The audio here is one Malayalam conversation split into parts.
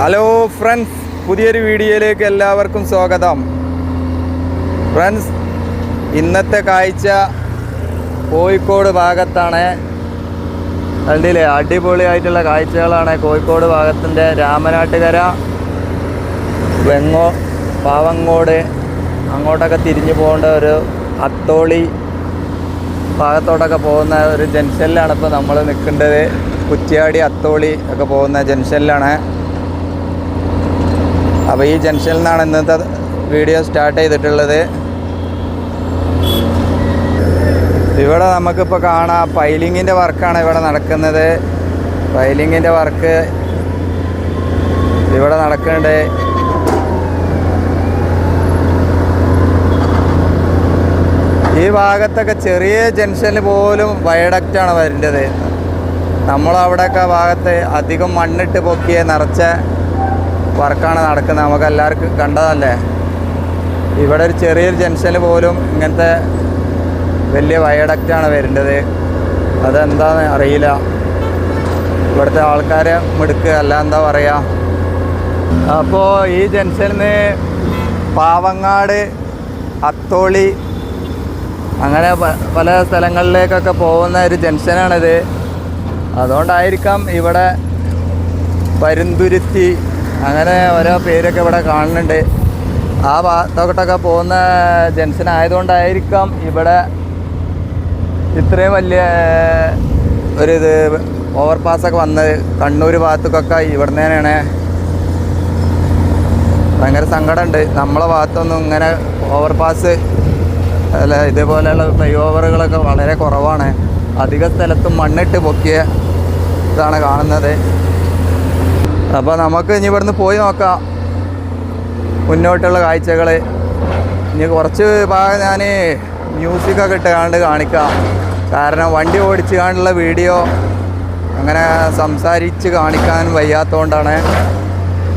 ഹലോ ഫ്രണ്ട്സ് പുതിയൊരു വീഡിയോയിലേക്ക് എല്ലാവർക്കും സ്വാഗതം. ഫ്രണ്ട്സ് ഇന്നത്തെ കാഴ്ച കോഴിക്കോട് ഭാഗത്താണ്. കണ്ടില്ലേ? അടിപൊളിയായിട്ടുള്ള കാഴ്ചകളാണ് കോഴിക്കോട് ഭാഗത്തിന്റെ രാമനാട്ടുകര വെങ്ങോ പാവങ്ങോട് അങ്ങോട്ടൊക്കെ തിരിഞ്ഞു പോകേണ്ട ഒരു അത്തോളി ഭാഗത്തോട്ടൊക്കെ പോകുന്ന ഒരു ജംഗ്ഷനിലാണ് ഇപ്പോൾ നമ്മൾ നിൽക്കേണ്ടത്. കുറ്റ്യാടി അത്തോളി ഒക്കെ പോകുന്ന ജംഗ്ഷനിലാണ്. അപ്പോൾ ഈ ജംഗ്ഷനിൽ നിന്നാണ് ഇന്നത്തെ വീഡിയോ സ്റ്റാർട്ട് ചെയ്തിട്ടുള്ളത്. ഇവിടെ നമുക്കിപ്പോൾ കാണാം പൈലിങ്ങിന്റെ വർക്കാണ് ഇവിടെ നടക്കുന്നത്. പൈലിങ്ങിന്റെ വർക്ക് ഇവിടെ നടക്കുന്നുണ്ട്. ഈ ഭാഗത്തൊക്കെ ചെറിയ ജംഗ്ഷനിൽ പോലും വയഡക്റ്റാണ് വരേണ്ടത്. നമ്മളവിടെയൊക്കെ ഭാഗത്ത് അധികം മണ്ണിട്ട് പൊക്കിയ നിറച്ച വർക്കാണ് നടക്കുന്നത്. നമുക്ക് എല്ലാവർക്കും കണ്ടതല്ലേ? ഇവിടെ ഒരു ചെറിയൊരു ജംഗ്ഷനിൽ പോലും ഇങ്ങനത്തെ വലിയ വയഡക്റ്റാണ് വരേണ്ടത് അതെന്താന്ന് അറിയില്ല. ഇവിടുത്തെ ആൾക്കാരെ മിടുക്ക് അല്ല എന്താ പറയുക അപ്പോൾ ഈ ജംഗ്ഷനിൽ നിന്ന് പാവങ്ങാട് അത്തോളി അങ്ങനെ പല സ്ഥലങ്ങളിലേക്കൊക്കെ പോകുന്ന ഒരു ജംഗ്ഷനാണിത്. അതുകൊണ്ടായിരിക്കാം ഇവിടെ പരുന്തുരുത്തി അങ്ങനെ ഓരോ പേരൊക്കെ ഇവിടെ കാണുന്നുണ്ട്. ആ ഭാഗത്തോട്ടൊക്കെ പോകുന്ന ജെൻസിനായതുകൊണ്ടായിരിക്കാം ഇവിടെ ഇത്രയും വലിയ ഒരു ഇത് ഓവർ പാസ്സൊക്കെ വന്നത്. കണ്ണൂർ ഭാഗത്തൊക്കെ ഇവിടുന്ന് തന്നെയാണ്. ഭയങ്കര സങ്കടമുണ്ട്. നമ്മളെ ഭാഗത്തൊന്നും ഇങ്ങനെ ഓവർ പാസ് അല്ല ഇതേപോലെയുള്ള ഫ്ലൈ ഓവറുകളൊക്കെ വളരെ കുറവാണ്. അധിക സ്ഥലത്തും മണ്ണിട്ട് പൊക്കിയ ഇതാണ് കാണുന്നത്. അപ്പോൾ നമുക്ക് ഇനി ഇവിടുന്ന് പോയി നോക്കാം. മുന്നോട്ടുള്ള കാഴ്ചകൾ ഇനി കുറച്ച് ഭാഗം ഞാൻ മ്യൂസിക്കൊക്കെ ഇട്ട് കണ്ട് കാണിക്കാം. കാരണം വണ്ടി ഓടിച്ച് കാണ്ടുള്ള വീഡിയോ അങ്ങനെ സംസാരിച്ച് കാണിക്കാൻ വയ്യാത്തതുകൊണ്ടാണ്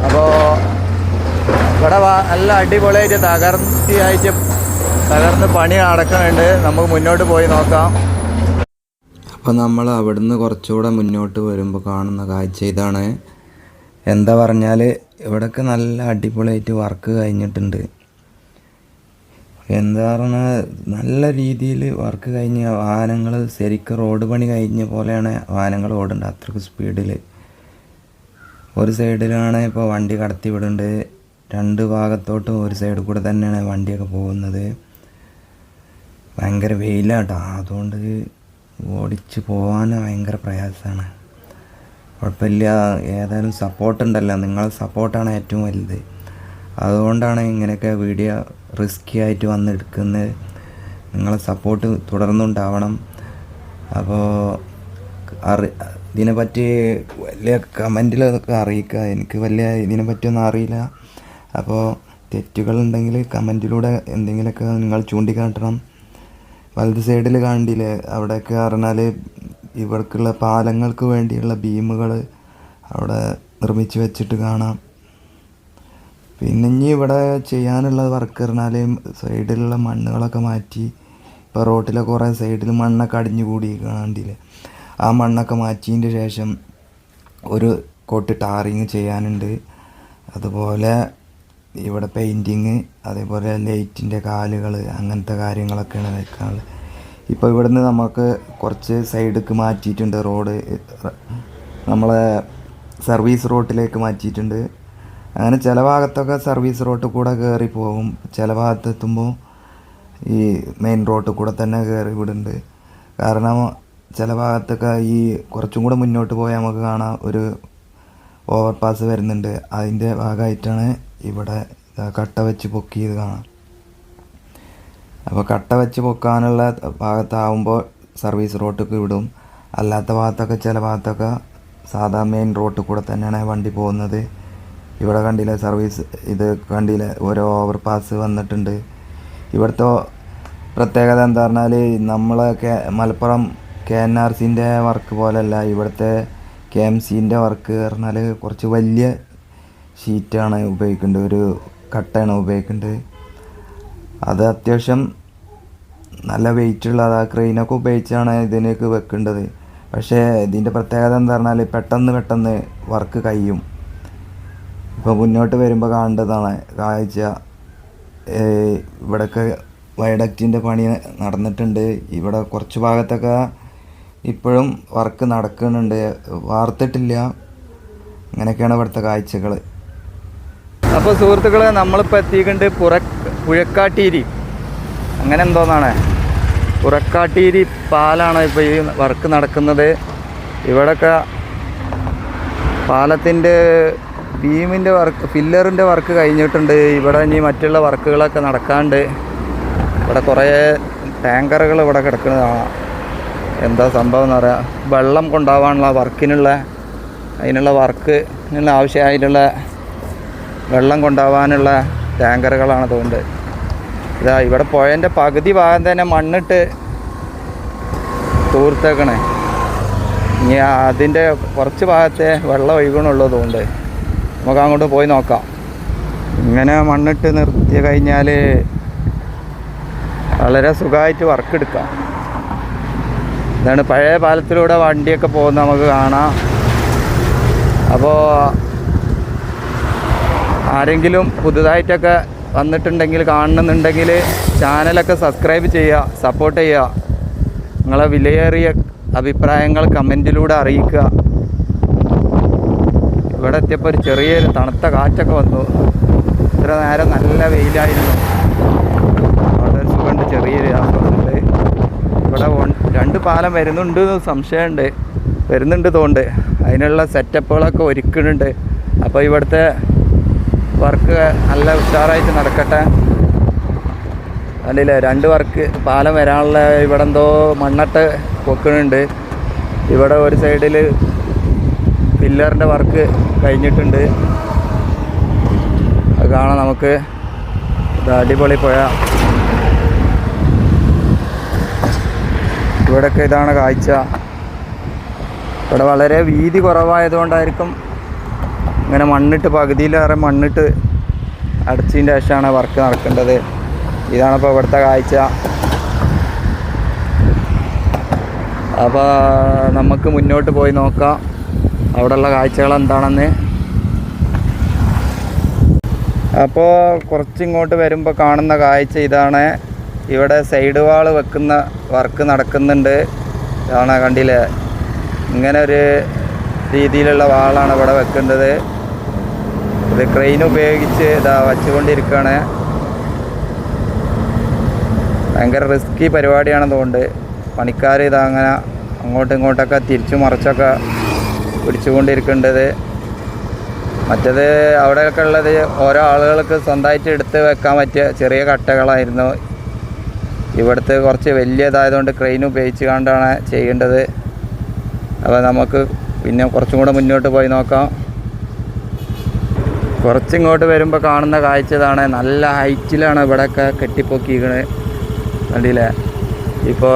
അപ്പോൾ ഇവിടെ നല്ല അടിപൊളിയായിട്ട് തകർത്തിയായിട്ട് തകർന്ന് പണി നടക്കുന്നുണ്ട്. നമുക്ക് മുന്നോട്ട് പോയി നോക്കാം. അപ്പോൾ നമ്മൾ അവിടുന്ന് കുറച്ചുകൂടെ മുന്നോട്ട് വരുമ്പോൾ കാണുന്ന കാഴ്ച ഇതാണ്. എന്താ പറഞ്ഞാൽ ഇവിടെയൊക്കെ നല്ല അടിപൊളിയായിട്ട് വർക്ക് കഴിഞ്ഞിട്ടുണ്ട്. എന്താ പറഞ്ഞാൽ നല്ല രീതിയിൽ വർക്ക് കഴിഞ്ഞ വാഹനങ്ങൾ ശരിക്കും റോഡ് പണി കഴിഞ്ഞ പോലെയാണ് വാഹനങ്ങൾ ഓടുന്നത് അത്രയ്ക്ക് സ്പീഡിൽ ഒരു സൈഡിലാണ് ഇപ്പോൾ വണ്ടി കടത്തി വിടുന്നുണ്ട് രണ്ട് ഭാഗത്തോട്ടും ഒരു സൈഡിൽ കൂടെ തന്നെയാണ് വണ്ടിയൊക്കെ പോകുന്നത്. ഭയങ്കര വെയിലാട്ടോ. അതുകൊണ്ട് ഓടിച്ച് പോകാൻ ഭയങ്കര പ്രയാസമാണ് കുഴപ്പമില്ല. ഏതായാലും സപ്പോർട്ട് ഉണ്ടല്ലോ നിങ്ങളെ സപ്പോർട്ടാണ് ഏറ്റവും വലുത്. അതുകൊണ്ടാണ് ഇങ്ങനെയൊക്കെ വീഡിയോ റിസ്ക്കി ആയിട്ട് വന്ന് എടുക്കുന്നത് നിങ്ങളെ സപ്പോർട്ട് തുടർന്നുണ്ടാവണം. അപ്പോൾ അറി ഇതിനെപ്പറ്റി വലിയ കമന്റിലൊക്കെ അറിയിക്കുക. എനിക്ക് വലിയ ഇതിനെപ്പറ്റിയൊന്നും അറിയില്ല. അപ്പോൾ തെറ്റുകളുണ്ടെങ്കിൽ കമന്റിലൂടെ എന്തെങ്കിലുമൊക്കെ നിങ്ങൾ ചൂണ്ടിക്കാട്ടണം. വലത് സൈഡിൽ കാണില്ലേ അവിടെയൊക്കെ പറഞ്ഞാൽ ഇവർക്കുള്ള പാലങ്ങൾക്ക് വേണ്ടിയുള്ള ബീമുകൾ അവിടെ നിർമ്മിച്ച് വെച്ചിട്ട് കാണാം. പിന്നെ ഇനി ഇവിടെ ചെയ്യാനുള്ള വർക്ക് പറഞ്ഞാൽ സൈഡിലുള്ള മണ്ണുകളൊക്കെ മാറ്റി ഇപ്പോൾ റോട്ടിലെ കുറേ സൈഡിൽ മണ്ണൊക്കെ അടിഞ്ഞു കൂടി കണ്ടില്ലേ? ആ മണ്ണൊക്കെ മാറ്റിയതിന്റെ ശേഷം ഒരു കോട്ട് ടാറിങ് ചെയ്യാനുണ്ട്. അതുപോലെ ഇവിടെ പെയിന്റിങ് അതേപോലെ ലൈറ്റിന്റെ കാലുകൾ അങ്ങനത്തെ കാര്യങ്ങളൊക്കെയാണ് വെക്കാനുള്ളത്. ഇപ്പോൾ ഇവിടുന്ന് നമുക്ക് കുറച്ച് സൈഡിലേക്ക് മാറ്റിയിട്ടുണ്ട് റോഡ്. നമ്മളെ സർവീസ് റോട്ടിലേക്ക് മാറ്റിയിട്ടുണ്ട്. അങ്ങനെ ചില ഭാഗത്തൊക്കെ സർവീസ് റോട്ടിൽ കൂടെ കയറി പോകും ചില ഭാഗത്തെത്തുമ്പോൾ ഈ മെയിൻ റോട്ടിൽ കൂടെ തന്നെ കയറി വിടുന്നുണ്ട്. കാരണം ചില ഭാഗത്തൊക്കെ ഈ കുറച്ചും കൂടെ മുന്നോട്ട് പോയാൽ നമുക്ക് കാണാം ഒരു ഓവർ പാസ് വരുന്നുണ്ട്. അതിന്റെ ഭാഗമായിട്ടാണ് ഇവിടെ കട്ട വെച്ച് പൊക്കിയത് കാണാം. അപ്പോൾ കട്ട വെച്ച് പൊക്കാനുള്ള ഭാഗത്താവുമ്പോൾ സർവീസ് റോട്ടൊക്കെ വിടും. അല്ലാത്ത ഭാഗത്തൊക്കെ ചില ഭാഗത്തൊക്കെ സാധാ മെയിൻ റോട്ടിൽ കൂടെ തന്നെയാണ് വണ്ടി പോകുന്നത്. ഇവിടെ കണ്ടില്ല സർവീസ് ഇത് കണ്ടില്ല ഓരോ ഓവർ പാസ് വന്നിട്ടുണ്ട്. ഇവിടുത്തെ പ്രത്യേകത എന്താ പറഞ്ഞാൽ നമ്മളെ K Malappuram K N R സിന്റെ വർക്ക് പോലെയല്ല ഇവിടുത്തെ കെ എം സിന്റെ വർക്ക് പറഞ്ഞാൽ കുറച്ച് വലിയ ഷീറ്റാണ് ഉപയോഗിക്കേണ്ടത്. ഒരു കട്ടയാണ് ഉപയോഗിക്കേണ്ടത്. അത് അത്യാവശ്യം നല്ല വെയിറ്റുള്ള ആ ക്രെയിനൊക്കെ ഉപയോഗിച്ചാണ് ഇതിനേക്ക് വെക്കേണ്ടത്. പക്ഷേ ഇതിന്റെ പ്രത്യേകത എന്താ പറഞ്ഞാൽ പെട്ടെന്ന് പെട്ടെന്ന് വർക്ക് കഴിയും. ഇപ്പോൾ മുന്നോട്ട് വരുമ്പോൾ കാണേണ്ടതാണ്. കാഴ്ച ഇവിടെയൊക്കെ വയഡക്റ്റിന്റെ പണി നടന്നിട്ടുണ്ട്. ഇവിടെ കുറച്ച് ഭാഗത്തൊക്കെ ഇപ്പോഴും വർക്ക് നടക്കുന്നുണ്ട്. വാർത്തിട്ടില്ല. അങ്ങനെയൊക്കെയാണ് ഇവിടുത്തെ കാഴ്ചകൾ അപ്പോൾ സുഹൃത്തുക്കളെ നമ്മളിപ്പോൾ എത്തിയിട്ടുണ്ട് പുറ പുഴക്കാട്ടീരി. അങ്ങനെ എന്തോന്നാണ്? പുറക്കാട്ടീരി പാലാണ് ഇപ്പോൾ ഈ വർക്ക് നടക്കുന്നത്. ഇവിടെയൊക്കെ പാലത്തിന്റെ ബീമിന്റെ വർക്ക് ഫില്ലറിന്റെ വർക്ക് കഴിഞ്ഞിട്ടുണ്ട്. ഇവിടെ ഇനി മറ്റുള്ള വർക്കുകളൊക്കെ നടക്കാണ്ട് ഇവിടെ കുറേ ടാങ്കറുകൾ ഇവിടെ കിടക്കുന്നതാണ് എന്താ സംഭവം എന്ന് പറയാം. വെള്ളം കൊണ്ടാവാനുള്ള വർക്കിനുള്ള അതിനുള്ള വർക്ക് ആവശ്യമായിട്ടുള്ള വെള്ളം കൊണ്ടാവാനുള്ള ടാങ്കറുകളാണ് അതുകൊണ്ട്. ഇതാ ഇവിടെ പുഴന്റെ പകുതി ഭാഗം തന്നെ മണ്ണിട്ട് തൂർത്തേക്കണേ. ഇനി അതിന്റെ കുറച്ച് ഭാഗത്തെ വെള്ളം ഒഴുകണുള്ളൂ അതുകൊണ്ട്. നമുക്ക് അങ്ങോട്ട് പോയി നോക്കാം. ഇങ്ങനെ മണ്ണിട്ട് നിർത്തി കഴിഞ്ഞാൽ വളരെ സുഖമായിട്ട് വർക്ക് എടുക്കാം. ഇതാണ് പഴയ പാലത്തിലൂടെ വണ്ടിയൊക്കെ പോകുന്നത് നമുക്ക് കാണാം. അപ്പോൾ ആരെങ്കിലും പുതുതായിട്ടൊക്കെ വന്നിട്ടുണ്ടെങ്കിൽ കാണുന്നുണ്ടെങ്കിൽ ചാനലൊക്കെ സബ്സ്ക്രൈബ് ചെയ്യുക സപ്പോർട്ട് ചെയ്യുക. നിങ്ങളെ വിലയേറിയ അഭിപ്രായങ്ങൾ കമന്റിലൂടെ അറിയിക്കുക. ഇവിടെ എത്തിയപ്പോൾ ഒരു ചെറിയൊരു തണുത്ത കാറ്റൊക്കെ വന്നു. ഇത്ര നേരം നല്ല വെയിലായിരുന്നു. അവിടെ സുഖമുണ്ട് ചെറിയൊരു ആസ്വാദനമുണ്ട്. ഇവിടെ രണ്ട് പാലം വരുന്നുണ്ട് സംശയമുണ്ട്. വരുന്നുണ്ട് തോണ്ട് അതിനുള്ള സെറ്റപ്പുകളൊക്കെ ഒരുക്കുന്നുണ്ട്. അപ്പോൾ ഇവിടുത്തെ വർക്ക് നല്ല ഉഷാറായിട്ട് നടക്കട്ടെ. അല്ലേ രണ്ട് വർക്ക് പാലം വരാനുള്ള ഇവിടെ എന്തോ മണ്ണട്ട് പൊക്കുന്നുണ്ട് ഇവിടെ ഒരു സൈഡിൽ പില്ലറിന്റെ വർക്ക് കഴിഞ്ഞിട്ടുണ്ട്. അത് കാണാം നമുക്ക്. ഇത് അടിപൊളി പുഴ. ഇവിടെയൊക്കെ ഇതാണ് കാഴ്ച. ഇവിടെ വളരെ വീതി കുറവായതുകൊണ്ടായിരിക്കും ഇങ്ങനെ മണ്ണിട്ട് പകുതിയിലേറെ മണ്ണിട്ട് അടച്ചതിന്റെ ശേഷമാണ് വർക്ക് നടക്കേണ്ടത്. ഇതാണിപ്പോൾ ഇവിടുത്തെ കാഴ്ച. അപ്പോൾ നമുക്ക് മുന്നോട്ട് പോയി നോക്കാം. അവിടെയുള്ള കാഴ്ചകൾ എന്താണെന്ന്. അപ്പോൾ കുറച്ചിങ്ങോട്ട് വരുമ്പോൾ കാണുന്ന കാഴ്ച ഇതാണ്. ഇവിടെ സൈഡ് വാൾ വെക്കുന്ന വർക്ക് നടക്കുന്നുണ്ട്. ഇതാണ് കണ്ടില്ലേ? ഇങ്ങനെ ഒരു രീതിയിലുള്ള വാളാണ് ഇവിടെ വെക്കേണ്ടത്. ഇത് ക്രെയിൻ ഉപയോഗിച്ച് ഇതാ വച്ചുകൊണ്ടിരിക്കുകയാണ്. ഭയങ്കര റിസ്കി പരിപാടിയാണെന്ന് തോന്നുന്നുണ്ട്. പണിക്കാർ ഇതാ അങ്ങനെ അങ്ങോട്ടും ഇങ്ങോട്ടൊക്കെ തിരിച്ചു മറിച്ചൊക്കെ പിടിച്ചുകൊണ്ടിരിക്കേണ്ടത് മറ്റത് അവിടെയൊക്കെ ഉള്ളത് ഓരോ ആളുകൾക്ക് സ്വന്തമായിട്ട് എടുത്ത് വെക്കാൻ പറ്റിയ ചെറിയ കട്ടകളായിരുന്നു. ഇവിടുത്തെ കുറച്ച് വലിയതായതുകൊണ്ട് ക്രെയിൻ ഉപയോഗിച്ച് കൊണ്ടാണ് ചെയ്യേണ്ടത്. അപ്പോൾ നമുക്ക് പിന്നെ കുറച്ചും കൂടെ മുന്നോട്ട് പോയി നോക്കാം. കുറച്ചിങ്ങോട്ട് വരുമ്പോൾ കാണുന്ന കാഴ്ച ഇതാണ് നല്ല ഹൈറ്റിലാണ് ഇവിടെയൊക്കെ കെട്ടിപ്പൊക്കിയിരിക്കണത് കണ്ടില്ലേ? ഇപ്പോൾ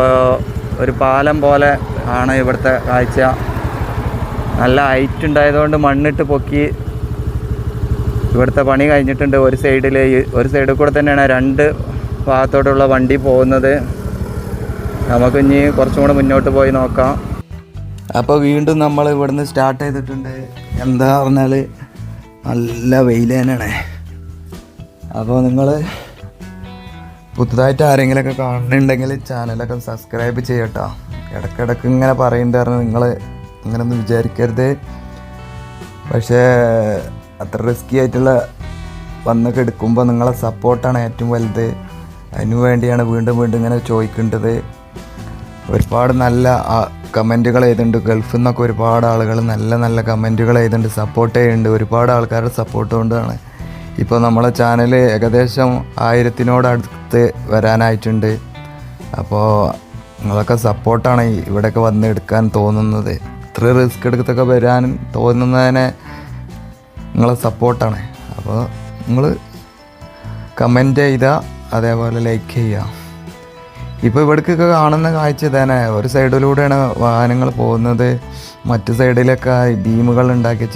ഒരു പാലം പോലെ ആണ് ഇവിടുത്തെ കാഴ്ച. നല്ല ഹൈറ്റ് ഉണ്ടായതുകൊണ്ട് മണ്ണിട്ട് പൊക്കി ഇവിടുത്തെ പണി കഴിഞ്ഞിട്ടുണ്ട്. ഒരു സൈഡിൽ ഒരു സൈഡിൽ കൂടെ തന്നെയാണ് രണ്ട് ഭാഗത്തോട്ടുള്ള വണ്ടി പോകുന്നത്. നമുക്ക് ഇനി കുറച്ചും കൂടെ മുന്നോട്ട് പോയി നോക്കാം. അപ്പോൾ വീണ്ടും നമ്മൾ ഇവിടുന്ന് സ്റ്റാർട്ട് ചെയ്തിട്ടുണ്ട്. എന്താ പറഞ്ഞാൽ നല്ല വെയിൽ തന്നെയാണ്. അപ്പോൾ നിങ്ങൾ പുതുതായിട്ട് ആരെങ്കിലുമൊക്കെ കാണുന്നുണ്ടെങ്കിൽ ചാനലൊക്കെ സബ്സ്ക്രൈബ് ചെയ്യട്ടോ. ഇടയ്ക്കിടയ്ക്ക് ഇങ്ങനെ പറയുന്നുണ്ടായിരുന്നു നിങ്ങൾ അങ്ങനെയൊന്നും വിചാരിക്കരുത്. പക്ഷേ അത്ര റിസ്കി ആയിട്ടുള്ള വന്നൊക്കെ എടുക്കുമ്പോൾ നിങ്ങളെ സപ്പോർട്ടാണ് ഏറ്റവും വലുത്. അതിനു വേണ്ടിയാണ് വീണ്ടും വീണ്ടും ഇങ്ങനെ ചോദിക്കേണ്ടത്. ഒരുപാട് നല്ല കമന്റുകൾ എഴുതുന്നുണ്ട് ഗൾഫിൽ നിന്നൊക്കെ ഒരുപാട് ആളുകൾ നല്ല നല്ല കമന്റുകൾ എഴുതുന്നുണ്ട് സപ്പോർട്ട് ചെയ്യുന്നുണ്ട്. ഒരുപാട് ആൾക്കാരുടെ സപ്പോർട്ട് കൊണ്ടാണ്. ഇപ്പോൾ നമ്മളെ ചാനൽ ഏകദേശം ആയിരത്തിനോട് അടുത്ത് വരാനായിട്ടുണ്ട്. അപ്പോൾ നിങ്ങളൊക്കെ സപ്പോർട്ടാണ് ഇവിടെയൊക്കെ വന്ന് എടുക്കാൻ തോന്നുന്നത്. ഇത്ര റിസ്ക് എടുത്തൊക്കെ വരാൻ തോന്നുന്നതിനെ നിങ്ങളെ സപ്പോർട്ടാണ് അപ്പോൾ നിങ്ങൾ കമന്റ് ചെയ്താൽ അതേപോലെ ലൈക്ക് ചെയ്യുക. ഇപ്പോൾ ഇവിടേക്കൊക്കെ കാണുന്ന കാഴ്ച തന്നെ ഒരു സൈഡിലൂടെയാണ് വാഹനങ്ങൾ പോകുന്നത്. മറ്റു സൈഡിലൊക്കെ ബീമുകൾ ഉണ്ടാക്കി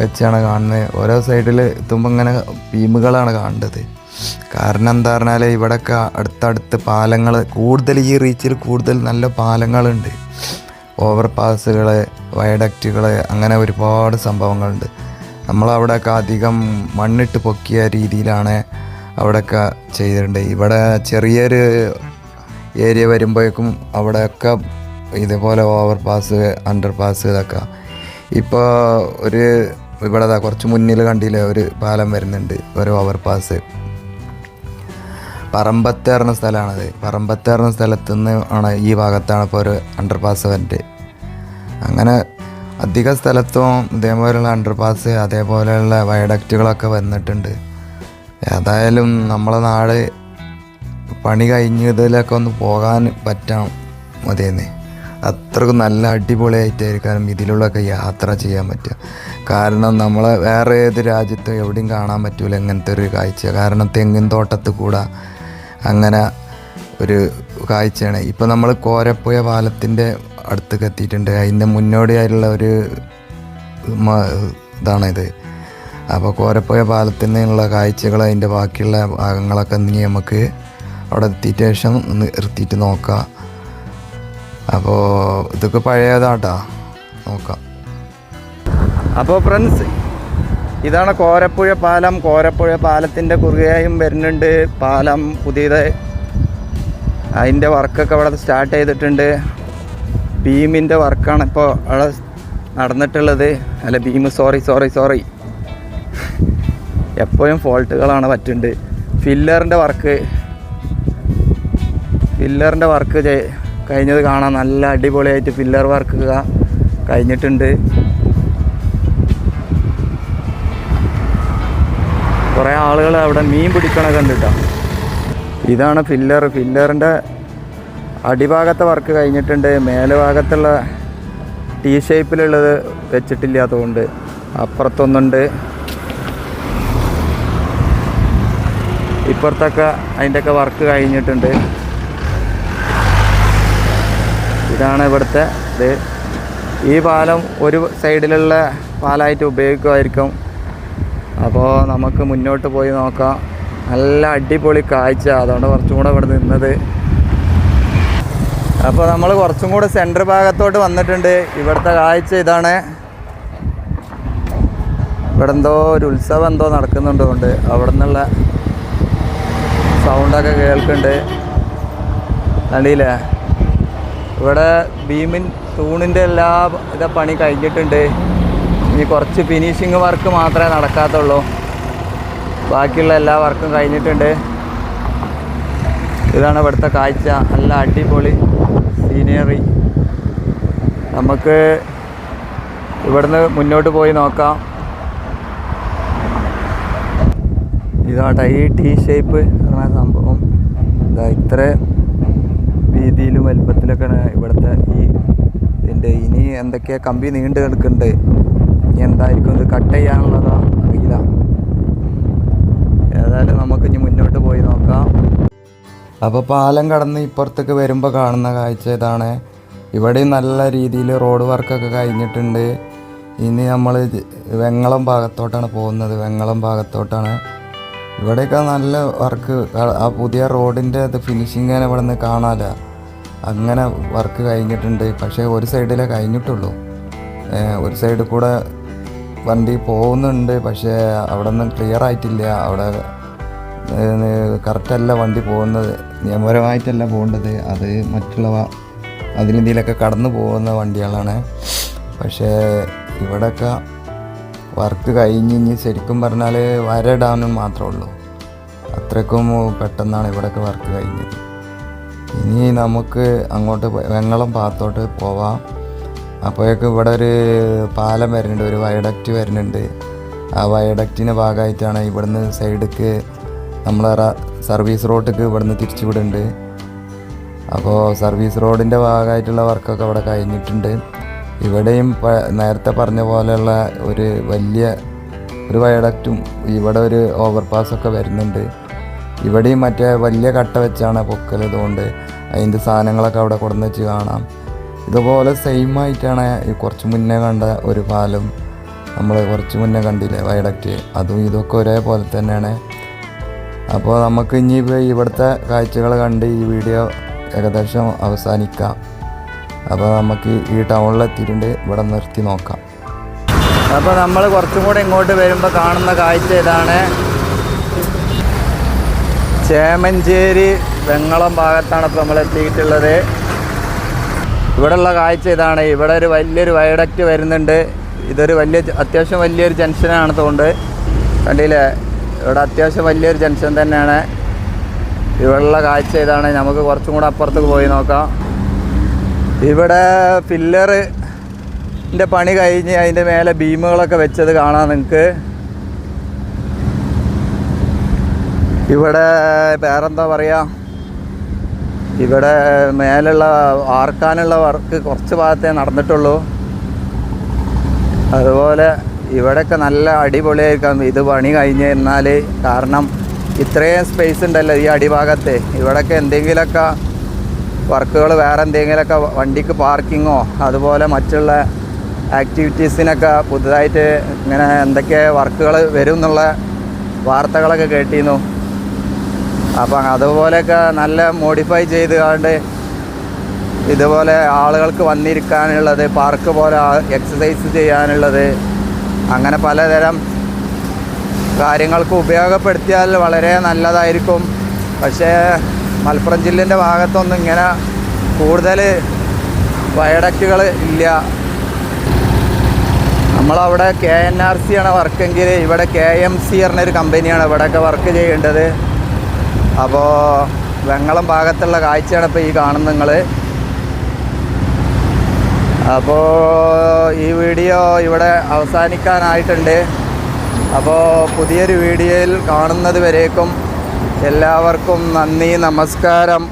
വെച്ചാണ് കാണുന്നത്. ഓരോ സൈഡിൽ എത്തുമ്പോൾ ഇങ്ങനെ ബീമുകളാണ് കാണേണ്ടത് കാരണം എന്താ പറഞ്ഞാൽ ഇവിടെയൊക്കെ അടുത്തടുത്ത് പാലങ്ങൾ കൂടുതൽ ഈ റീച്ചിൽ കൂടുതൽ നല്ല പാലങ്ങളുണ്ട്. ഓവർ പാസുകൾ വയഡക്റ്റുകൾ അങ്ങനെ ഒരുപാട് സംഭവങ്ങളുണ്ട്. നമ്മളവിടെയൊക്കെ അധികം മണ്ണിട്ട് പൊക്കിയ രീതിയിലാണ് അവിടെയൊക്കെ ചെയ്തിട്ടുണ്ട്. ഇവിടെ ചെറിയൊരു ഏരിയ വരുമ്പോഴേക്കും അവിടെയൊക്കെ ഇതേപോലെ ഓവർ പാസ് അണ്ടർ പാസ് ഇതൊക്കെ. ഇപ്പോൾ ഒരു ഇവിടെ കുറച്ച് മുന്നിൽ കണ്ടില്ലേ ഒരു പാലം വരുന്നുണ്ട് ഒരു ഓവർ പാസ് പറമ്പത്ത് പറഞ്ഞ സ്ഥലമാണത്. പറമ്പത്ത് പറഞ്ഞ സ്ഥലത്ത് നിന്ന് ആണ് ഈ ഭാഗത്താണ് ഇപ്പോൾ ഒരു അണ്ടർ പാസ് വരുന്നത് അങ്ങനെ അധിക സ്ഥലത്തും ഇതേപോലെയുള്ള അണ്ടർ പാസ് അതേപോലെയുള്ള വയഡക്റ്റുകളൊക്കെ വന്നിട്ടുണ്ട്. ഏതായാലും നമ്മളെ നാട് പണി കഴിഞ്ഞതിലൊക്കെ ഒന്ന് പോകാൻ പറ്റാം മതിയെന്നേ. അത്രക്കും നല്ല അടിപൊളിയായിട്ടായിരിക്കും ഇതിലുള്ളൊക്കെ യാത്ര ചെയ്യാൻ പറ്റുക. കാരണം നമ്മളെ വേറെ ഏത് രാജ്യത്തും എവിടെയും കാണാൻ പറ്റൂല ഇങ്ങനത്തെ ഒരു കാഴ്ച. കാരണം തെങ്ങിൻ തോട്ടത്തിൽ കൂടെ അങ്ങനെ ഒരു കാഴ്ചയാണ്. ഇപ്പോൾ നമ്മൾ കോരപ്പുഴ പാലത്തിന്റെ അടുത്തേക്ക് എത്തിയിട്ടുണ്ട്. അതിന്റെ മുന്നോടിയായിട്ടുള്ള ഒരു ഇതാണ് ഇതാണിത്. അപ്പോൾ കോരപ്പുഴ പാലത്തിൽ നിന്നുള്ള കാഴ്ചകൾ അതിന്റെ ബാക്കിയുള്ള ഭാഗങ്ങളൊക്കെ ഇനി നമുക്ക് അവിടെ എത്തിയിട്ട് ശേഷം നിർത്തിയിട്ട് നോക്കാം. അപ്പോൾ ഇതൊക്കെ പഴയതാട്ടാ. നോക്കാം. അപ്പോൾ ഫ്രണ്ട്സ് ഇതാണ് കോരപ്പുഴ പാലം. കോരപ്പുഴ പാലത്തിന്റെ കുറുകയായും വരുന്നുണ്ട്. പാലം പുതിയത് അതിന്റെ വർക്കൊക്കെ അവിടെ സ്റ്റാർട്ട് ചെയ്തിട്ടുണ്ട്. ഭീമിന്റെ വർക്കാണ് ഇപ്പോൾ അവിടെ നടന്നിട്ടുള്ളത്. അല്ല ബീം സോറി സോറി സോറി എപ്പോഴും ഫോൾട്ടുകളാണ് പറ്റുന്നുണ്ട് ഫില്ലറിന്റെ വർക്ക് ഫില്ലറിന്റെ വർക്ക് കഴിഞ്ഞത് കാണാൻ നല്ല അടിപൊളിയായിട്ട് ഫില്ലർ വർക്ക് കഴിഞ്ഞിട്ടുണ്ട്. കുറേ ആളുകൾ അവിടെ മീൻ പിടിക്കണ കണ്ടിട്ടാ ഇതാണ് ഫില്ലർ ഫില്ലറിന്റെ അടിഭാഗത്തെ വർക്ക് കഴിഞ്ഞിട്ടുണ്ട്. മേലുഭാഗത്തുള്ള ടീ ഷേപ്പിലുള്ളത് വെച്ചിട്ടില്ലാത്തതുകൊണ്ട് അപ്പുറത്തൊന്നുണ്ട്. ഇപ്പുറത്തൊക്കെ അതിന്റെയൊക്കെ വർക്ക് കഴിഞ്ഞിട്ടുണ്ട്. ഇതാണ് ഇവിടുത്തെ ഇത്. ഈ പാലം ഒരു സൈഡിലുള്ള പാലമായിട്ട് ഉപയോഗിക്കുമായിരിക്കും. അപ്പോൾ നമുക്ക് മുന്നോട്ട് പോയി നോക്കാം. നല്ല അടിപൊളി കാഴ്ച. അതുകൊണ്ട് കുറച്ചും കൂടെ ഇവിടെ നിന്നത്. അപ്പോൾ നമ്മൾ കുറച്ചും കൂടെ സെന്റർ ഭാഗത്തോട്ട് വന്നിട്ടുണ്ട്. ഇവിടുത്തെ കാഴ്ച ഇതാണ്. ഇവിടെ എന്തോ ഒരു ഉത്സവം എന്തോ നടക്കുന്നുണ്ട് കൊണ്ട് അവിടെ നിന്നുള്ള സൗണ്ടൊക്കെ കേൾക്കുന്നുണ്ട് കണ്ടില്ലേ? ഇവിടെ ഭീമിൻ തൂണിന്റെ എല്ലാ ഇത പണി കഴിഞ്ഞിട്ടുണ്ട്. ഇനി കുറച്ച് ഫിനിഷിങ് വർക്ക് മാത്രമേ നടക്കാത്തുള്ളൂ. ബാക്കിയുള്ള എല്ലാ വർക്കും കഴിഞ്ഞിട്ടുണ്ട്. ഇതാണ് ഇവിടുത്തെ കാഴ്ച. നല്ല അടിപൊളി സീനറി നമുക്ക് ഇവിടുന്ന് മുന്നോട്ട് പോയി നോക്കാം. ഇതാട്ടെ ഈ ടീ ഷേപ്പ് പറഞ്ഞ സംഭവം. ഇതാ ഇത്ര വീതിയിലും വലുപ്പത്തിലൊക്കെയാണ് ഇവിടുത്തെ ഈ ഇതിന്റെ ഇനി എന്തൊക്കെയാ കമ്പി നീണ്ടു കിടക്കുന്നുണ്ട്. ഇനി എന്തായിരിക്കും ഇത് കട്ട് ചെയ്യാനുള്ളതാ അറിയില്ല. ഏതായാലും നമുക്ക് ഇനി മുന്നോട്ട് പോയി നോക്കാം. അപ്പോൾ പാലം കടന്ന് ഇപ്പുറത്തേക്ക് വരുമ്പോൾ കാണുന്ന കാഴ്ച ഇതാണ്. ഇവിടെ നല്ല രീതിയിൽ റോഡ് വർക്കൊക്കെ കഴിഞ്ഞിട്ടുണ്ട്. ഇനി നമ്മൾ വെങ്ങളം ഭാഗത്തോട്ടാണ് പോകുന്നത്. വെങ്ങളം ഭാഗത്തോട്ടാണ്. ഇവിടെയൊക്കെ നല്ല വർക്ക് ആ പുതിയ റോഡിന്റെ അത് ഫിനിഷിങ് ഇവിടെ നിന്ന് കാണാല അങ്ങനെ വർക്ക് കഴിഞ്ഞിട്ടുണ്ട്. പക്ഷേ ഒരു സൈഡിലേ കഴിഞ്ഞിട്ടുള്ളൂ. ഒരു സൈഡിൽ കൂടെ വണ്ടി പോകുന്നുണ്ട്. പക്ഷേ അവിടെ നിന്ന് ക്ലിയർ ആയിട്ടില്ല. അവിടെ കറക്റ്റല്ല വണ്ടി പോകുന്നത്. നിയമപരമായിട്ടല്ല പോകേണ്ടത്. അത് മറ്റുള്ളവ അതിലെന്തെങ്കിലുമൊക്കെ കടന്നു പോകുന്ന വണ്ടികളാണ്. പക്ഷേ ഇവിടെയൊക്കെ വർക്ക് കഴിഞ്ഞ് ഇനി ശരിക്കും പറഞ്ഞാൽ വരയിടാനും മാത്രമേ ഉള്ളൂ. അത്രയ്ക്കും പെട്ടെന്നാണ് ഇവിടെയൊക്കെ വർക്ക് കഴിഞ്ഞത്. ഇനി നമുക്ക് അങ്ങോട്ട് വെങ്ങളം ഭാഗത്തോട്ട് പോവാം. അപ്പോഴേക്കും ഇവിടെ ഒരു പാലം വരുന്നുണ്ട് ഒരു വയഡക്റ്റ് വരുന്നുണ്ട്. ആ വയഡക്റ്റിന്റെ ഭാഗമായിട്ടാണ് ഇവിടുന്ന് സൈഡിക്ക് നമ്മളെ സർവീസ് റോഡിലേക്ക് ഇവിടുന്ന് തിരിച്ചു വിടുന്നുണ്ട് അപ്പോൾ സർവീസ് റോഡിന്റെ ഭാഗമായിട്ടുള്ള വർക്കൊക്കെ അവിടെ കഴിഞ്ഞിട്ടുണ്ട്. ഇവിടെയും നേരത്തെ പറഞ്ഞ പോലെയുള്ള ഒരു വലിയ ഒരു വയഡക്റ്റും ഇവിടെ ഒരു ഓവർപാസൊക്കെ വരുന്നുണ്ട്. ഇവിടെയും മറ്റേ വലിയ കട്ട വെച്ചാണ് പൊക്കൽ ഇതുകൊണ്ട് അതിന്റെ സാധനങ്ങളൊക്കെ അവിടെ കൊടുന്ന് വെച്ച് കാണാം. ഇതുപോലെ സെയിം ആയിട്ടാണ് കുറച്ച് മുന്നേ കണ്ട ഒരു പാലം നമ്മൾ കുറച്ച് മുന്നേ കണ്ടില്ലേ വയഡക്റ്റ്. അതും ഇതൊക്കെ ഒരേപോലെ തന്നെയാണ്. അപ്പോൾ നമുക്ക് ഇനിയിപ്പോൾ ഇവിടുത്തെ കാഴ്ചകൾ കണ്ട് ഈ വീഡിയോ ഏകദേശം അവസാനിക്കാം. അപ്പോൾ നമുക്ക് ഈ ടൗണിലെത്തിയിട്ടുണ്ട് ഇവിടെ നിർത്തി നോക്കാം. അപ്പോൾ നമ്മൾ കുറച്ചും കൂടെ ഇങ്ങോട്ട് വരുമ്പോൾ കാണുന്ന കാഴ്ച ഇതാണ്. ചേമഞ്ചേരി വെങ്ങളം ഭാഗത്താണ് ഇപ്പോൾ നമ്മൾ എത്തിയിട്ടുള്ളത്. ഇവിടെയുള്ള കാഴ്ച ഇതാണ്. ഇവിടെ ഒരു വലിയൊരു വയഡക്റ്റ് വരുന്നുണ്ട്. ഇതൊരു വലിയ അത്യാവശ്യം വലിയൊരു ജംഗ്ഷനാണ് തോണ്ട് കണ്ടില്ലേ? ഇവിടെ അത്യാവശ്യം വലിയൊരു ജംഗ്ഷൻ തന്നെയാണ്. ഇവിടെയുള്ള കാഴ്ച ഇതാണ്. നമുക്ക് കുറച്ചും കൂടെ അപ്പുറത്തേക്ക് പോയി നോക്കാം. ഇവിടെ പില്ലറിന്റെ പണി കഴിഞ്ഞ് അതിന്റെ മേലെ ബീമുകളൊക്കെ വെച്ചത് കാണാം നിങ്ങൾക്ക്. ഇവിടെ വേറെന്താ പറയുക ഇവിടെ മേലുള്ള ആർക്കാനുള്ള വർക്ക് കുറച്ച് ഭാഗത്തേ നടന്നിട്ടുള്ളൂ. അതുപോലെ ഇവിടെയൊക്കെ നല്ല അടിപൊളിയായിരിക്കാം. ഇത് പണി കഴിഞ്ഞ് എന്നാൽ കാരണം ഇത്രയും സ്പേസ് ഉണ്ടല്ലോ ഈ അടിഭാഗത്ത്. ഇവിടെയൊക്കെ എന്തെങ്കിലുമൊക്കെ വർക്കുകൾ വേറെ എന്തെങ്കിലുമൊക്കെ വണ്ടിക്ക് പാർക്കിങ്ങോ അതുപോലെ മറ്റുള്ള ആക്ടിവിറ്റീസിനൊക്കെ പുതുതായിട്ട് ഇങ്ങനെ എന്തൊക്കെ വർക്കുകൾ വരും എന്നുള്ള വാർത്തകളൊക്കെ കേട്ടിരുന്നു. അപ്പം അതുപോലെയൊക്കെ നല്ല മോഡിഫൈ ചെയ്ത് കണ്ട് ഇതുപോലെ ആളുകൾക്ക് വന്നിരിക്കാനുള്ളത് പാർക്ക് പോലെ എക്സസൈസ് ചെയ്യാനുള്ളത് അങ്ങനെ പലതരം കാര്യങ്ങൾക്ക് ഉപയോഗപ്പെടുത്തിയാൽ വളരെ നല്ലതായിരിക്കും. പക്ഷേ മലപ്പുറം ജില്ലേന്റെ ഭാഗത്തൊന്നും ഇങ്ങനെ കൂടുതൽ വയഡക്റ്റുകൾ ഇല്ല. നമ്മളവിടെ കെ എൻ ആർ സി ആണ് വർക്കെങ്കിൽ ഇവിടെ കെ എം സി പറഞ്ഞൊരു കമ്പനിയാണ് ഇവിടെയൊക്കെ വർക്ക് ചെയ്യേണ്ടത്. അപ്പോൾ വെങ്ങളം ഭാഗത്തുള്ള കാഴ്ചയാണ് ഇപ്പോൾ ഈ കാണുന്നത് നിങ്ങൾ അപ്പോൾ ഈ വീഡിയോ ഇവിടെ അവസാനിക്കാനായിട്ടുണ്ട്. അപ്പോൾ പുതിയൊരു വീഡിയോയിൽ കാണുന്നത് വരേക്കും എല്ലാവർക്കും നന്ദി നമസ്കാരം.